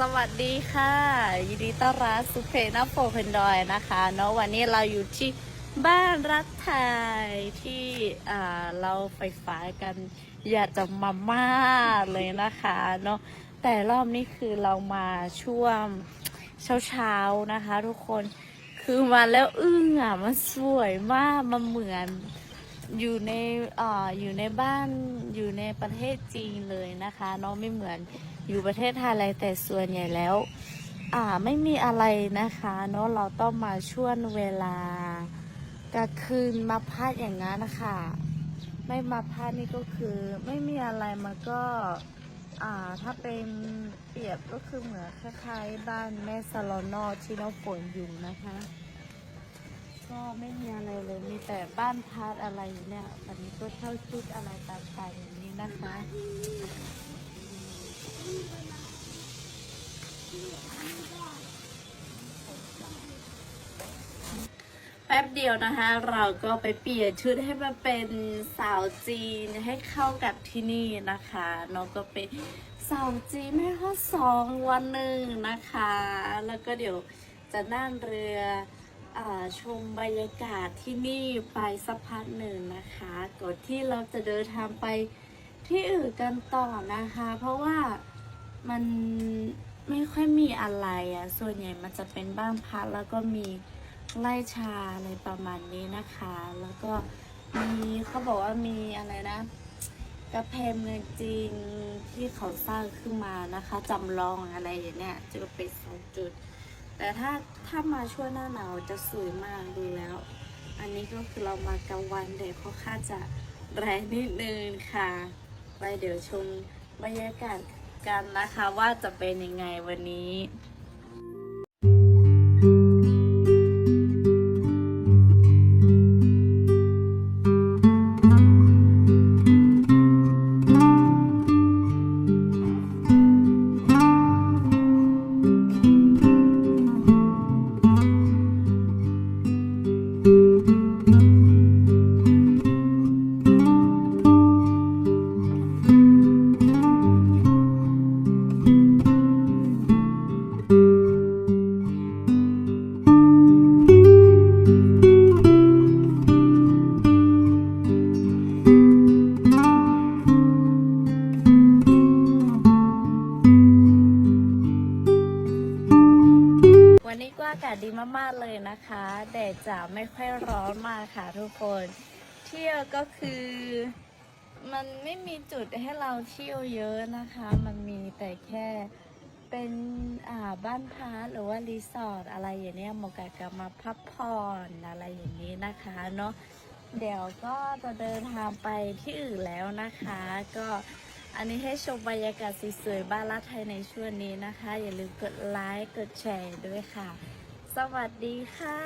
สวัสดีค่ะ ยินดีต้อนรับสุเพนโฟเพนดอยนะคะเนาะวันนี้เราอยู่ที่บ้านรักไทยที่เราไฟฟ้ากันอยากจะมามากเลยนะคะเนาะแต่รอบนี้คือเรามาช่วงเช้าๆนะคะ ทุกคนคือมาแล้วอึ้งอะมันสวยมากมันเหมือน อยู่ในออยู่ในบ้านอยู่ในประเทศจีนเลยนะคะเนาะไม่เหมือนอยู่ประเทศไทยอะไรแต่ส่วนใหญ่แล้ว อ่าไม่มีอะไรนะคะเนาะเราต้องมาช่วงเวลากลางคืนมาพักอย่างนั้นนะคะไม่มาพักนี่ก็คือไม่มีอะไรมันก็อ่าถ้าเป็นเปรียบก็คือเหมือนคล้ายๆบ้านแม่สลอนอที่น้องฝนอยู่นะคะ ก็ไม่มีอะไรเลย มีแต่บ้านพักอะไรอยู่เนี่ยวันนี้ก็เช่าชุดอะไรต่างๆอย่างนี้นะคะแป๊บเดียวนะคะ เราก็ไปเปลี่ยนชุดให้มันเป็นสาวจีนให้เข้ากับที่นี่นะคะเราก็เป็นสาวจีนแม่ข้อสองวันหนึ่งนะคะ แล้วก็เดี๋ยวจะนั่งเรือ ชมบรรยากาศที่นี่ไปสักพักหนึ่งนะคะก่อนที่เราจะเดินทางไปที่อื่นกันต่อนะคะ เพราะว่ามันไม่ค่อยมีอะไรอะ่ะ ส่วนใหญ่มันจะเป็นบ้านพักแล้วก็มีไล่ชาอะไรประมาณนี้นะคะ แล้วก็มีเขาบอกว่ามีอะไรนะกระเพงเมืองจีนที่เขาสร้างขึ้นมานะคะจำลองอะไรอย่างเนี้ยจะเป็นสองจุด แต่ถ้าถ้ามาช่วงหน้าหนาวจะสวยมากดูแล้ว อันนี้ก็คือเรามากลางวันแดดค่อนข้างจะแรงนิดนึงค่ะ ไปเดี๋ยวชมบรรยากาศกันนะคะว่าจะเป็นยังไงวันนี้ วันนี้ก็อากาศดีมากๆเลยนะคะแดดจะไม่ค่อยร้อนมากค่ะทุกคน เที่ยวก็คือ มันไม่มีจุดให้เราเที่ยวเยอะนะคะ มันมีแต่แค่เป็นอ่าบ้านพักหรือว่ารีสอร์ทอะไรอย่างเนี้ยหมาะกับการมาพักผ่อนอะไรอย่างนี้นะคะเนาะเดี๋ยวก็จะเดินทางไปที่อื่นแล้วนะคะ ก็ อันนี้ให้ชมบรรยากาศสวยๆบ้านรักไทยในช่วงนี้นะคะ อย่าลืมกดไลค์กดแชร์ด้วยค่ะ สวัสดีค่ะ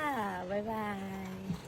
บ๊ายบาย